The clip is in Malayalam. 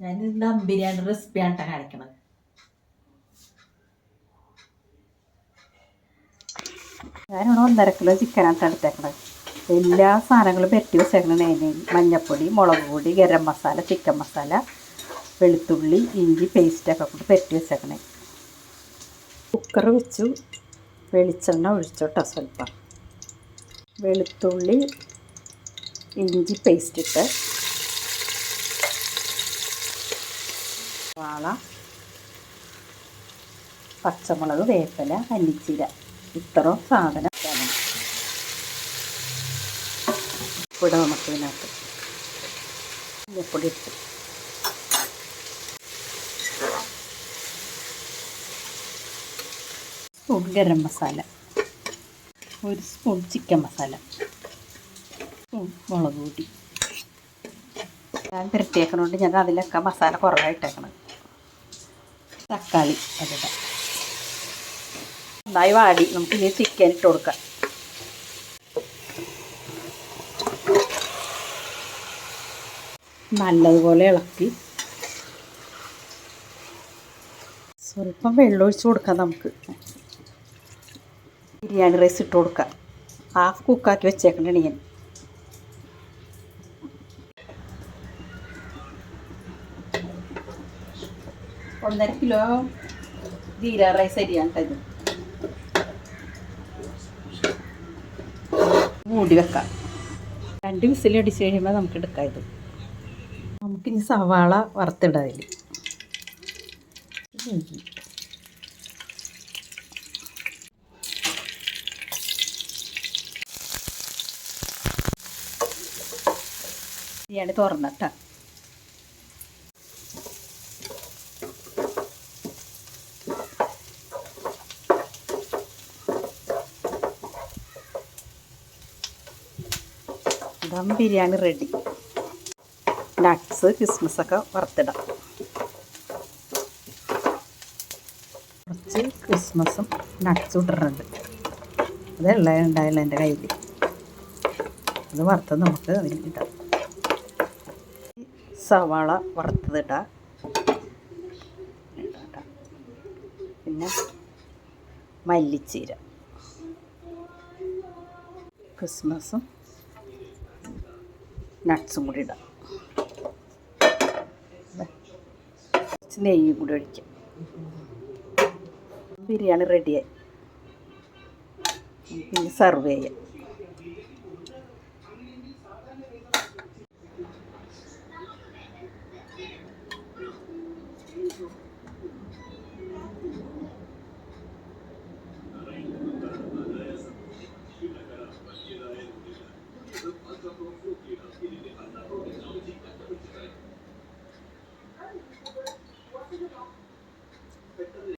ഞാൻ ദം ബിരിയാണി റെസിപ്പിയാണ് കേട്ടോ കാണിക്കണത്. ഞാനിവിടെ ഒന്നര കിലോ ചിക്കനാണ് എടുത്തേക്കണത് എല്ലാ സാധനങ്ങളും പെരട്ടി വെച്ചേക്കണ മഞ്ഞൾപ്പൊടി മുളക് പൊടി ഗരം മസാല ചിക്കൻ മസാല വെളുത്തുള്ളി ഇഞ്ചി പേസ്റ്റൊക്കെ കൂടി പെരട്ടി വെച്ചേക്കണേ കുക്കർ വെച്ചു. വെളിച്ചെണ്ണ ഒഴിച്ചോട്ടോ സ്വല്പം. വെളുത്തുള്ളി ഇഞ്ചി പേസ്റ്റ് ഇട്ട് വാള പച്ചമുളക് വേപ്പില അല്ലിച്ചീര ഇത്രയും സാധനം ഇവിടെ നമുക്ക് ഇതിനകത്ത് മഞ്ഞപ്പൊടി ഇട്ട് ഗരം മസാല. ഒരു സ്പൂൺ ചിക്കൻ മസാല. മുളക് പൊടി. ഞാൻ തിരട്ടിയേക്കണോണ്ട് ഞാൻ അതിലൊക്കെ മസാല കുറവായിട്ടേക്കണം തക്കാളി അതിടാം നന്നായി വാടി. നമുക്ക് ഇനി ചിക്കൻ ഇട്ട് കൊടുക്കാം. നല്ലതുപോലെ ഇളക്കി. സ്വല്പം വെള്ളം ഒഴിച്ച് കൊടുക്കാം നമുക്ക്. ബിരിയാണി റൈസ് ഇട്ട് കൊടുക്കാം. ഹാഫ് കുക്കാക്കി വെച്ചേക്കണേ ഞാൻ. ഒന്നര കിലോ ജീര റൈസ് അരിയാണ് കേട്ടോ ഇത്. മൂടി വെക്കാം. രണ്ട് വിസിൽ അടിച്ചു കഴിയുമ്പോൾ നമുക്ക് എടുക്കാം ഇത്. നമുക്കിനി സവാള വറുത്തിടാതിൽ ഇഞ്ചി ബിരിയാണി തുറന്നിട്ടാ ദം ബിരിയാണി റെഡി നട്ട്സ് കിസ്മിസ് ഒക്കെ വറുത്തിടാം. കുറച്ച് ക്രിസ്മസും നട്ട്സും ഇട്ടിട്ടുണ്ട്. അതല്ല ഉണ്ടായില്ല എന്റെ കയ്യിൽ. അത് വറുത്തത് നമുക്ക് അതിൽ ഇടാം സവാള വറുത്തതിടാം. ഇടാം. പിന്നെ മല്ലിച്ചീര. ക്രിസ്മസും നട്ട്സും കൂടി ഇടാം. കുറച്ച് നെയ്യും കൂടി ഒഴിക്കാം. ബിരിയാണി റെഡിയായി പിന്നെ സെർവ് ചെയ്യാം.